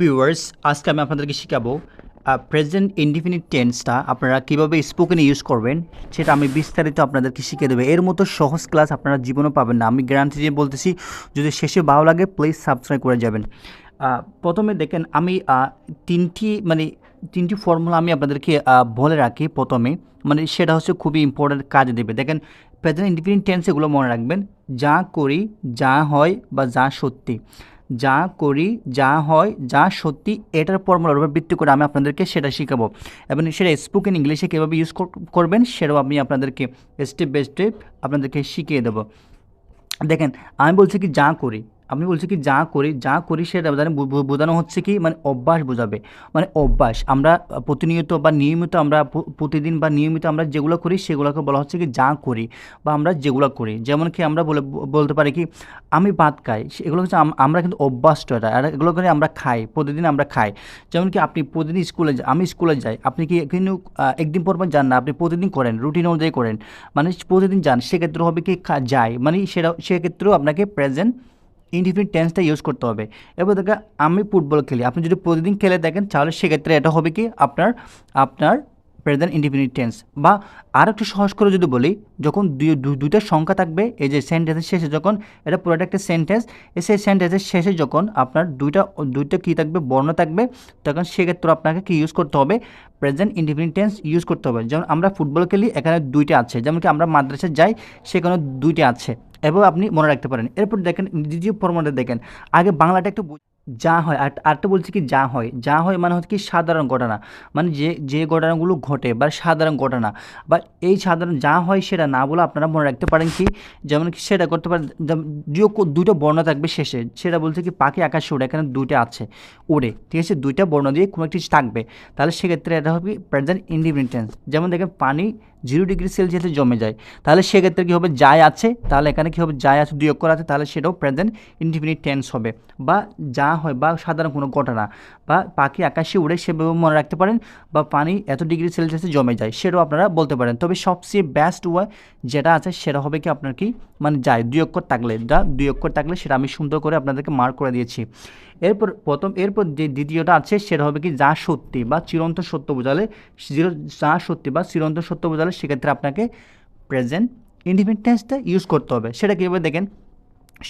Viewers আজকে আমি আপনাদেরকে শেখাবো প্রেজেন্ট ইনডিফিনিট টেন্সটা আপনারা কীভাবে স্পোকেনে ইউজ করবেন, সেটা আমি বিস্তারিত আপনাদেরকে শিখিয়ে দেবো। এর মতো সহজ ক্লাস আপনারা জীবনেও পাবেন না। আমি গ্যারান্টি দিয়ে বলতেছি, যদি শেষে ভালো লাগে প্লিজ সাবস্ক্রাইব করে যাবেন। প্রথমে দেখেন, আমি তিনটি মানে তিনটি ফর্মুলা আমি আপনাদেরকে বলে রাখি প্রথমে। মানে সেটা হচ্ছে খুবই ইম্পর্ট্যান্ট কাজে দেবে। দেখেন প্রেজেন্ট ইনডিফিনিট টেন্স এগুলো মনে রাখবেন, যা করি, যা হয় বা যা সত্যি। যা করি, যা হয়, যা সত্যি, এটার ফর্মুলার উপর ভিত্তি করে আমি আপনাদেরকে সেটা শেখাবো। এবং সেটা স্পোকেন ইংলিশে কীভাবে ইউজ করবেন, সেটাও আমি আপনাদেরকে স্টেপ বাই স্টেপ আপনাদেরকে শিখিয়ে দেবো। দেখেন, আমি বলছি কি, যা করি আমি বলছি কি, যা করি যা করি সেটা বো- বোঝানো হচ্ছে কি মানে অভ্যাস বোঝাবে। মানে অভ্যাস, আমরা প্রতিনিয়ত বা নিয়মিত আমরা প্রতিদিন বা নিয়মিত আমরা যেগুলো করি, সেগুলোকে বলা হচ্ছে কি, যা করি বা আমরা যেগুলো করি। যেমন কি আমরা বলে বলতে পারি কি, আমি ভাত খাই এগুলো হচ্ছে আমরা কিন্তু অভ্যাসটা এটা, আর এগুলো করে আমরা খাই, প্রতিদিন আমরা খাই। যেমন কি আপনি প্রতিদিন স্কুলে যাই আমি স্কুলে যাই, আপনি কি কিন্তু একদিন পর পর যান না, আপনি প্রতিদিন করেন, রুটিন অনুযায়ী করেন মানে প্রতিদিন যান, সেক্ষেত্রে হবে কি যায় মানে সেটা সেক্ষেত্রেও আপনাকে প্রেজেন্ট ইনডিফিনিট টেন্সটা ইউজ করতে হবে। এবার দেখে, আমি ফুটবল খেলি। আপনি যদি প্রতিদিন খেলে দেখেন, তাহলে সেক্ষেত্রে এটা হবে কি? আপনার আপনার প্রেজেন্ট ইনডিফিনিট টেন্স বা আর একটু সহজ করে যদি বলি, যখন দুইটা সংখ্যা থাকবে, এই যে সেন্টেন্সের শেষে যখন, এটা পুরোটা একটা সেন্টেন্স সেই সেন্টেন্সের শেষে যখন আপনার দুইটা দুইটা কী থাকবে, বর্ণ থাকবে, তখন সেক্ষেত্রে আপনাকে কি ইউজ করতে হবে? প্রেজেন্ট ইনডিফিনিট টেন্স ইউজ করতে হবে। যেমন আমরা ফুটবল খেলি, এখানে দুইটা আছে। যেমন কি আমরা মাদ্রাসায় যাই, সেখানে দুইটা আছে। এভাবে আপনি মনে রাখতে পারেন। এরপর দেখেন, দ্বিতীয় ফর্মাটে দেখেন। আগে বাংলাটা একটু যা হয়, আর আরেকটা বলছি কি যা হয়। যা হয় মানে হচ্ছে কি সাধারণ ঘটনা। মানে যে যে ঘটনাগুলো ঘটে বা সাধারণ ঘটনা বা এই সাধারণ যা হয় সেটা না বলে আপনারা মনে রাখতে পারেন কি, যেমন কি সেটা করতে পারেন দুটো বর্ণ থাকবে শেষে। সেটা বলছে কি পাখি আকাশে ওড়ে, এখানে দুইটা আছে, ওড়ে। ঠিক আছে, দুইটা বর্ণ দিয়ে কোনো একটি থাকবে। তাহলে সেক্ষেত্রে এটা হবে প্রেজেন্ট ইন্ডিপেন্ডেন্স যেমন দেখেন পানি জিরো ডিগ্রি সেলসিয়াসে জমে যায়। তাহলে সেক্ষেত্রে কী হবে যায় আছে, তাহলে এখানে কী হবে যায় আছে, দুই অক্ষর আছে, তাহলে সেটাও প্রেজেন্ট ইনডিফিনিট টেন্স হবে। বা যা হয় বা সাধারণ কোনো ঘটনা বা পাখি আকাশে উড়ে সেভাবে মনে রাখতে পারেন বা পানি এত ডিগ্রি সেলসিয়াসে জমে যায়, সেটাও আপনারা বলতে পারেন। তবে সবচেয়ে বেস্ট ওয়ে যেটা আছে সেটা হবে কি আপনার কি মানে যায়, দুই অক্ষর থাকলে, যা দুই অক্ষর থাকলে সেটা আমি সুন্দর করে আপনাদেরকে মার্ক করে দিয়েছি। এরপর প্রথম, এরপর যে দ্বিতীয়টা আছে সেটা হবে কি যা সত্যি বা চিরন্ত সত্য বোঝালে যা সত্যি বা চিরন্ত সত্য বোঝালে সেক্ষেত্রে আপনাকে প্রেজেন্ট ইন্ডিপেন্ডেন্সটা ইউজ করতে হবে। সেটা কীভাবে দেখেন?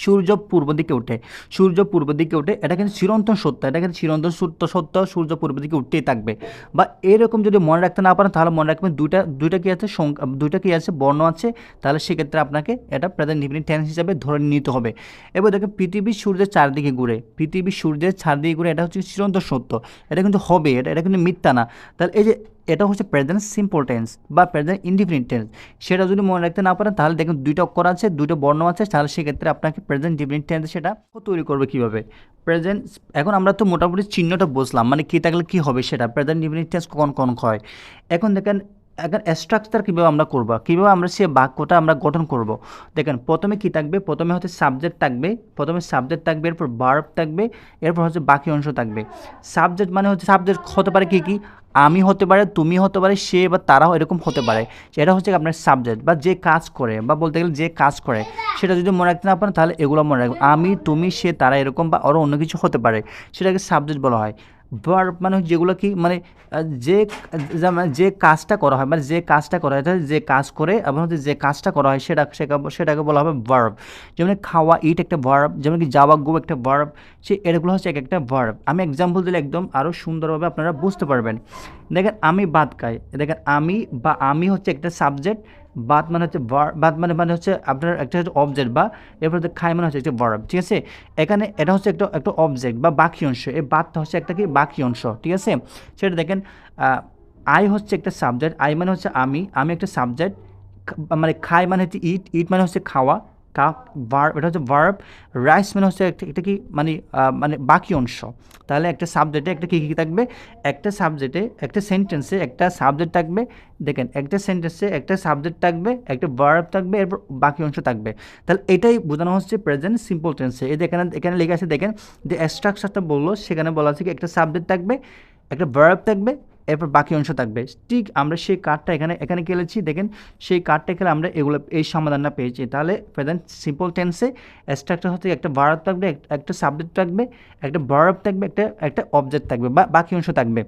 সূর্য পূর্ব দিকে ওঠে সূর্য পূর্ব দিকে ওঠে এটা কিন্তু চিরন্তন সত্য, এটা কিন্তু চিরন্তন সত্য সত্য, সূর্য পূর্ব দিকে উঠতেই থাকবে। বা এরকম যদি মনে রাখতে না পারেন, তাহলে মনে রাখবেন দুইটা দুইটা কি আছে সংখ্যা দুইটা কি আছে বর্ণ আছে, তাহলে সেক্ষেত্রে আপনাকে এটা প্রেজেন্ট ইনডিফিনিট টেন্স হিসাবে ধরে নিতে হবে। এবার দেখেন পৃথিবী সূর্যের চারদিকে ঘুরে, পৃথিবী সূর্যের চারদিকে ঘুরে, এটা হচ্ছে চিরন্তন সত্য। এটা কিন্তু হবে, এটা এটা কিন্তু মিথ্যা না। তাহলে এই যে এটা হচ্ছে প্রেজেন্ট সিম্পল টেন্স বা প্রেজেন্ট ইনডিফিনিট টেন্স সেটা যদি মনে রাখতে না পারেন, তাহলে দেখুন দুইটা অক্ষর আছে দুটো বর্ণ আছে, তাহলে সেক্ষেত্রে আপনাকে প্রেজেন্ট ডিফিনিট টেন্স সেটা তৈরি করবে কীভাবে? প্রেজেন্ট এখন আমরা তো মোটামুটি চিহ্নটা বুঝলাম মানে কী থাকলে কী হবে সেটা প্রেজেন্ট ডিফিনিট টেন্স কখন কখন হয়? এখন দেখেন, এখন স্ট্রাকচার কীভাবে আমরা করব? কীভাবে আমরা সে বাক্যটা আমরা গঠন করব? দেখেন, প্রথমে কী থাকবে? প্রথমে হচ্ছে সাবজেক্ট থাকবে, প্রথমে সাবজেক্ট থাকবে, এরপর বার্ব থাকবে, এরপর হচ্ছে বাকি অংশ থাকবে। সাবজেক্ট মানে হচ্ছে সাবজেক্ট হতে পারে কী কী? আমি হতে পারে, তুমি হতে পারে, সে বা তারাও এরকম হতে পারে। এটা হচ্ছে আপনার সাবজেক্ট বা যে কাজ করে বা বলতে গেলে যে কাজ করে, সেটা যদি মনে রাখতে না পারেন তাহলে এগুলো মনে রাখবেন। আমি, তুমি, সে, তারা এরকম বা আরও অন্য কিছু হতে পারে, সেটাকে সাবজেক্ট বলা হয়। ভার্ব মানে যেগুলো কি মানে যে মানে যে কাজটা করা হয় মানে যে কাজটা করা হয়, যে কাজ করে এবং হচ্ছে যে কাজটা করা হয় সেটা, সেটা- সেটাকে বলা হবে ভার্ব যেমন খাওয়া ইট একটা ভার্ব যেমন কি যাওয়া গো একটা ভার্ব সে এগুলো হচ্ছে এক একটা ভার্ব আমি এক্সাম্পল দিলে একদম আরও সুন্দরভাবে আপনারা বুঝতে পারবেন। দেখেন আমি বাদ খাই, দেখেন আমি বা আমি হচ্ছে একটা সাবজেক্ট বাদ মানে হচ্ছে বাদ মানে মানে হচ্ছে আপনার একটা হচ্ছে অবজেক্ট বা এরপর হচ্ছে খাই মানে হচ্ছে একটা বরফ ঠিক আছে? এখানে এটা হচ্ছে একটা একটা অবজেক্ট বা বাকি অংশ, এই বাদটা হচ্ছে একটা কি? বাকি অংশ, ঠিক আছে? সেটা দেখেন আই হচ্ছে একটা সাবজেক্ট আই মানে হচ্ছে আমি আমি একটা সাবজেক্ট মানে খাই মানে হচ্ছে ইট ইট মানে হচ্ছে খাওয়া কা ভার্ব এটা হচ্ছে ভার্ব রাইস মানে হচ্ছে একটা একটা কি মানে মানে বাকি অংশ। তাহলে একটা সাবজেক্টে একটা কী কী থাকবে? একটা সাবজেক্টে একটা সেন্টেন্সে একটা সাবজেক্ট থাকবে। দেখেন, একটা সেন্টেন্সে একটা সাবজেক্ট থাকবে, একটা ভার্ব থাকবে, এরপর বাকি অংশ থাকবে। তাহলে এটাই বোঝানো হচ্ছে প্রেজেন্ট সিম্পল টেন্সে এই যে এখানে এখানে লেখা আছে, দেখেন, যে স্ট্রাকচারটা বলল, সেখানে বলা আছে কি, একটা সাবজেক্ট থাকবে, একটা ভার্ব থাকবে এরপর বাকি অংশ থাকবে। ঠিক আমরা সেই কার্ডটা এখানে এখানে খেলেছি। দেখেন, সেই কার্ডটা খেলে আমরা এগুলো, এই সমাধানটা পেয়েছি। তাহলে প্রেজেন্ট সিম্পল টেন্সে স্ট্রাকচার হচ্ছে একটা ভার্ব থাকবে একটা সাবজেক্ট থাকবে, একটা ভার্ব থাকবে, একটা একটা অবজেক্ট থাকবে বা বাকি অংশ থাকবে।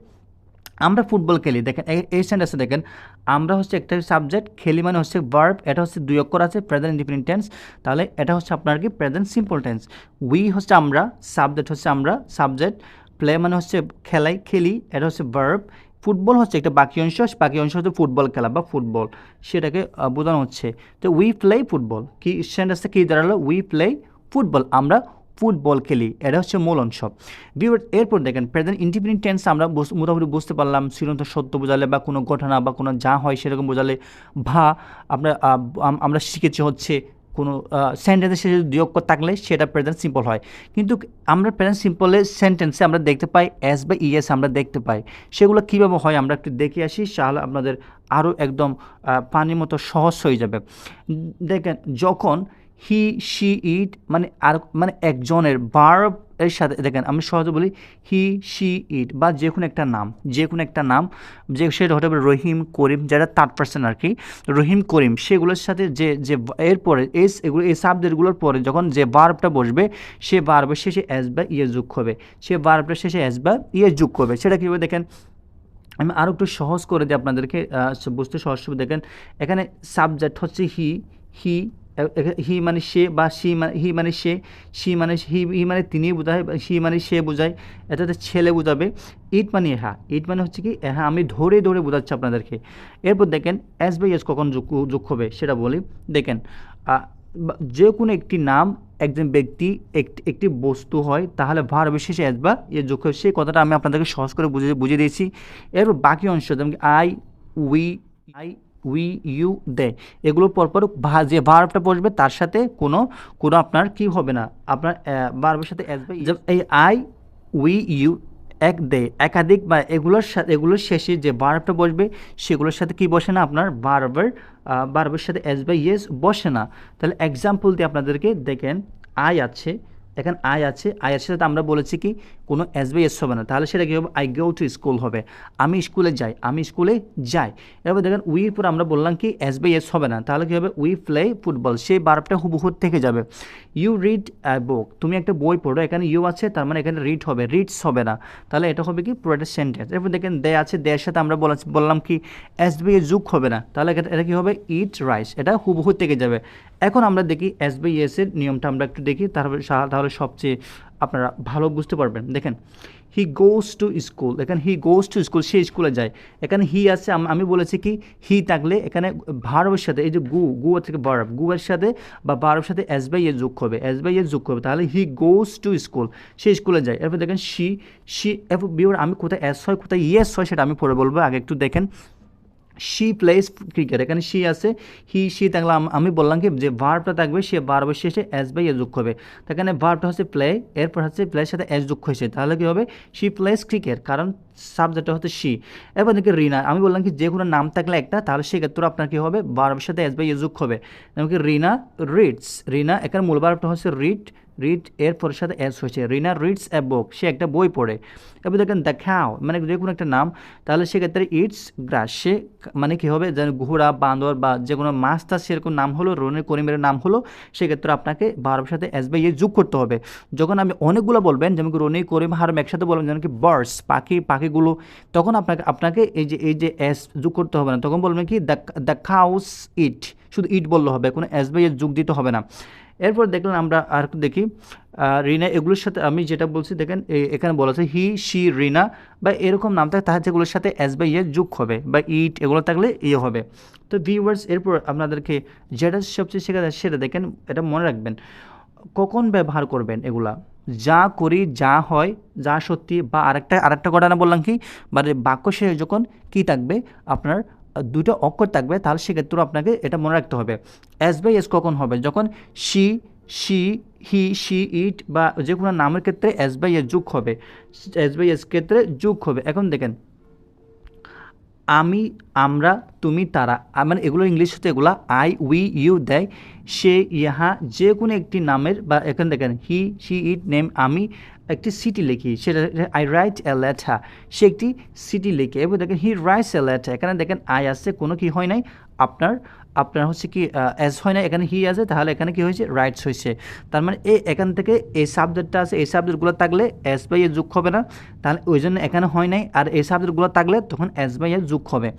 আমরা ফুটবল খেলি। দেখেন, এই- সেন্টেন্সে দেখেন, আমরা হচ্ছে একটা সাবজেক্ট খেলি মানে হচ্ছে ভার্ব এটা হচ্ছে দুই অক্ষর আছে প্রেজেন্ট ইন্ডিপেন্ডেন্ট টেন্স তাহলে এটা হচ্ছে আপনার কি? প্রেজেন্ট সিম্পল টেন্স উই হচ্ছে আমরা সাবজেক্ট হচ্ছে আমরা সাবজেক্ট প্লে মানে হচ্ছে খেলাই, খেলি, এটা হচ্ছে ভার্ব ফুটবল হচ্ছে একটা বাকি অংশ বাকি অংশ হচ্ছে ফুটবল খেলা বা ফুটবল। সেটাকে বোঝানো হচ্ছে। তো উই প্লে ফুটবল কি সেন্টেন্সটা কী দাঁড়াল? উই প্লে ফুটবল আমরা ফুটবল খেলি। এটা হচ্ছে মূল অংশ। বিবার এরপর দেখেন প্রেজেন্ট ইন্ডিপেন্ডেন্ট টেন্স আমরা মোটামুটি বুঝতে পারলাম। চিরন্ত সত্য বোঝালে বা কোনো ঘটনা বা কোনো যা হয় সেরকম বোঝালে ভা আমরা আমরা শিখেছি হচ্ছে কোনো সেন্টেন্সে সে যদি দুই অক্ষর থাকলে সেটা প্রেজেন্ট সিম্পল হয়। কিন্তু আমরা প্রেজেন্ট সিম্পলে সেন্টেন্সে আমরা দেখতে পাই এস বা ইএস আমরা দেখতে পাই। সেগুলো কীভাবে হয় আমরা একটু দেখে আসি, তাহলে আপনাদের আরও একদম পানির মতো সহজ হয়ে যাবে। দেখেন, যখন হি শি ইট মানে আর মানে একজনের ভার্ব এর সাথে দেখেন, আমি সহজে বলি, হি, শি, ইট, বা যে কোনো একটা নাম যে কোনো একটা নাম, যে সেটা হতে পারে রহিম, করিম, যারা থার্ড পার্সন আর কি, রহিম, করিম, সেগুলোর সাথে যে যে এরপরে এস, এগুলো, এই সাবজেক্টগুলোর পরে যখন যে বার্বটা বসবে, সে বার্বের শেষে এস বা ইয়ে যোগ হবে সে ভার্বটার শেষে এস বা ইয়ে যোগ হবে সেটা কীভাবে দেখেন, আমি আরও একটু সহজ করে দিই আপনাদেরকে বুঝতে সহজ দেখেন, এখানে সাবজেক্ট হচ্ছে হি হি হি মানে সে বা সি মানে হি মানে সে, সি মানে হি হি মানে তিনি বোঝায়, সি মানে সে বোঝায় এটাতে ছেলে বোঝাবে। ইট মানে এহা, ইট মানে হচ্ছে কি, এহা আমি ধরে ধরে বোঝাচ্ছি আপনাদেরকে। এরপর দেখেন, এস বাই এস কখন যোগ হবে সেটা বলি। দেখেন যে কোনো একটি নাম, একজন ব্যক্তি, একটি বস্তু হয়, তাহলে ভার বিশেষে এস বা এ যোগ হবে। সেই কথাটা আমি আপনাদেরকে সহজ করে বুঝিয়ে বুঝিয়ে দিয়েছি। এরপর বাকি অংশ, যেমন I, we, I we you they. এগুলোর পরপর ভা যে ভার্বটা বসবে তার সাথে কোনো কোনো আপনার কি হবে না। আপনার ভার্বের সাথে এস বা এই আই উই ইউ এক দে। একাধিক বা এগুলোর সাথে এগুলোর শেষে যে ভার্বটা বসবে সেগুলোর সাথে কি বসে না? আপনার ভার্বের ভার্বের সাথে এস বাই ইয়েস বসে না। তাহলে এক্সাম্পল দিয়ে আপনাদেরকে দেখেন আই আছে এখানে আই আছে আই এর সাথে আমরা বলেছি কি, কোনো এস বাই এস হবে না। তাহলে সেটা কী হবে? আই গো টু স্কুল হবে। আমি স্কুলে যাই, আমি স্কুলে যাই। এবার দেখেন উইর পর আমরা বললাম কি এস বাই এস হবে না। তাহলে কী হবে? উই প্লে ফুটবল সেই বারবটা হুবহু থেকে যাবে। ইউ রিড বুক তুমি একটা বই পড়ো, এখানে ইউ আছে, তার মানে এখানে রিড হবে। রিডস হবে না। তাহলে এটা হবে কি? পুরোটা সেন্টেন্স এরপর দেখেন দে আছে দেয়ের সাথে আমরা বলা- বললাম কি এস বাই এস যুগ হবে না। তাহলে এটা কী হবে? ইট রাইস এটা হুবহু থেকে যাবে। এখন আমরা দেখি এস এস এর নিয়মটা আমরা একটু দেখি সা- তাহলে সবচেয়ে আপনারা ভালো বুঝতে পারবেন। দেখেন হি গোস টু স্কুল এখানে হি গোস টু স্কুল সে স্কুলে যায়। এখানে হি আছে, আমি বলেছি কি হি থাকলে এখানে ভার্বের সাথে, এই যে গু গু থেকে ভার্ব গু এর সাথে বা ভার্বের সাথে এস বাই এ যোগ হবে এস বাই এ যোগ হবে, তাহলে হি গোস টু স্কুল সে স্কুলে যায়। এরপর দেখেন শি শি এরপর বিওর আমি কোথায় এস হয়, কোথায় ইয়েস হয়, সেটা আমি পরে বলব, আগে একটু দেখেন। শি প্লেস ক্রিকেট এখানে শি আছে হি শি থাকলে আমি বললাম কি যে ভার্বটা থাকবে, সে ভার্বের শেষে এস বাই এ যোগ হবে। এখানে ভার্বটা হচ্ছে প্লে এরপর হচ্ছে প্লের সাথে এস যোগ হয়েছে। তাহলে কি হবে? শি প্লেস ক্রিকেট কারণ সাবজেক্টটা হচ্ছে শি এবার দেখি রিনা, আমি বললাম কি যে কোনো নাম থাকলে একটা, তাহলে সেক্ষেত্রে আপনার কী হবে? ভার্বের সাথে এস বাই যোগ হবে। যেমন কি রিনা রিডস রিনা এখানে মূল ভার্বটা হচ্ছে রিড রিড এর পরের সাথে এস হয়েছে। রিনা রিডস এ বুক সে একটা বই পড়ে। এবার দেখেন দেখাও মানে যে কোনো একটা নাম, তাহলে সেক্ষেত্রে ইটস গ্রাস সে মানে কী হবে? যেন ঘোড়া, বান্দর বা যে কোনো মাছ, তার সেরকম নাম হলো রনের করিমের নাম হলো, সেক্ষেত্রে আপনাকে বারবার সাথে এস বাই এ যোগ করতে হবে। যখন আমি অনেকগুলো বলবেন, যেমন রনি করিম, হারম, একসাথে বলবেন, যেমন কি বার্ডস পাখি পাখি পাখিগুলো, তখন আপনাকে আপনাকে এই যে এই যে এস যোগ করতে হবে না, তখন বলবেন কি দ্য দ্য খাউস ইট শুধু ইট বললে হবে, কোনো এস বাই এর যোগ দিতে হবে না। এরপর দেখলেন আমরা আর দেখি রিনা, এগুলোর সাথে আমি যেটা বলছি, দেখেন এখানে বলা আছে হি শি রিনা বা এরকম নাম থাকে তাহলে যেগুলোর সাথে এস বাই এ যোগ হবে বা ইট এগুলো থাকলে ইয়ে হবে। তো ভিউয়ার্স এরপর আপনাদেরকে যেটা সবচেয়ে শেখা যায়, সেটা দেখেন, এটা মনে রাখবেন, কখন ব্যবহার করবেন এগুলা? যা করি, যা হয়, যা সত্যি বা আরেকটা আরেকটা ঘটনা বললাম কি মানে বাক্য শেষে যখন কি থাকবে, আপনার দুটো অক্ষর থাকবে, তাহলে সেক্ষেত্রে আপনাকে এটা মনে রাখতে হবে। এস বাই এস কখন হবে? যখন she she he she it বা যে কোনো নামের ক্ষেত্রে এস বাই এস যুগ হবে। এস বাই এস ক্ষেত্রে যুগ হবে। এখন দেখেন আমি, আমরা, তুমি, তারা। মানে এগুলো ইংলিশ হতে এগুলো। আই, উই, ইউ দেয় সে, ইহা, যে কোনো একটি নামের বা এখানে দেখেন, হি, শি, ইট, নেম, আমি একটি সিটি লিখি। সেটা আই রাইট এ লেঠা সে একটি সিটি লিখে। এবার দেখেন হি রাইটস এ লেঠা এখানে দেখেন আই আসছে কোনো কি হয় নাই। আপনার আপনার হচ্ছে কি এস হয় না, এখানে হি আছে, তাহলে এখানে কি হয়েছে? রাইটস হয়েছে। তার মানে এই এখান থেকে এই সাবজেক্টটা আছে, এই সাবজেক্টগুলো থাকলে এস বাই এ যোগ হবে না। তাহলে ওই জন্য এখানে হয় নাই, আর এই সাবজেক্টগুলো থাকলে তখন এস বাই এ যোগ হবে।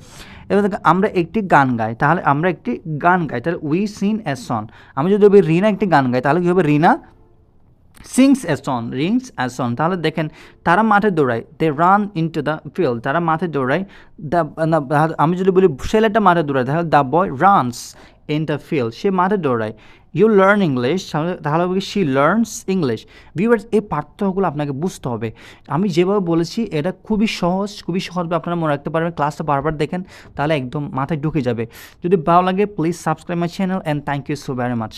এবার আমরা একটি গান গাই, তাহলে আমরা একটি গান গাই। তাহলে উই সিন এস সন আমি যদি রিনা একটি গান গাই তাহলে কী হবে? Rina sings a song rings as son তাহলে দেখেন, তারা মাঠে দৌড়ায়। They run into the field তারা মাঠে দৌড়ায়। দ্য আমি যদি বলি, ছেলেটা মাঠে দৌড়ায়, তাহলে the boy runs in the field সে মাঠে দৌড়ায়। ইউ লার্ন ইংলিশ তাহলে শি লার্নস ইংলিশ ভিউয়ার্স এই পার্থক্যগুলো আপনাকে বুঝতে হবে। আমি যেভাবে বলেছি, এটা খুবই সহজ, খুবই সহজভাবে আপনারা মনে রাখতে পারবেন। ক্লাসটা বারবার দেখেন, তাহলে একদম মাথায় ঢুকে যাবে। যদি ভালো লাগে please subscribe my channel and thank you so very much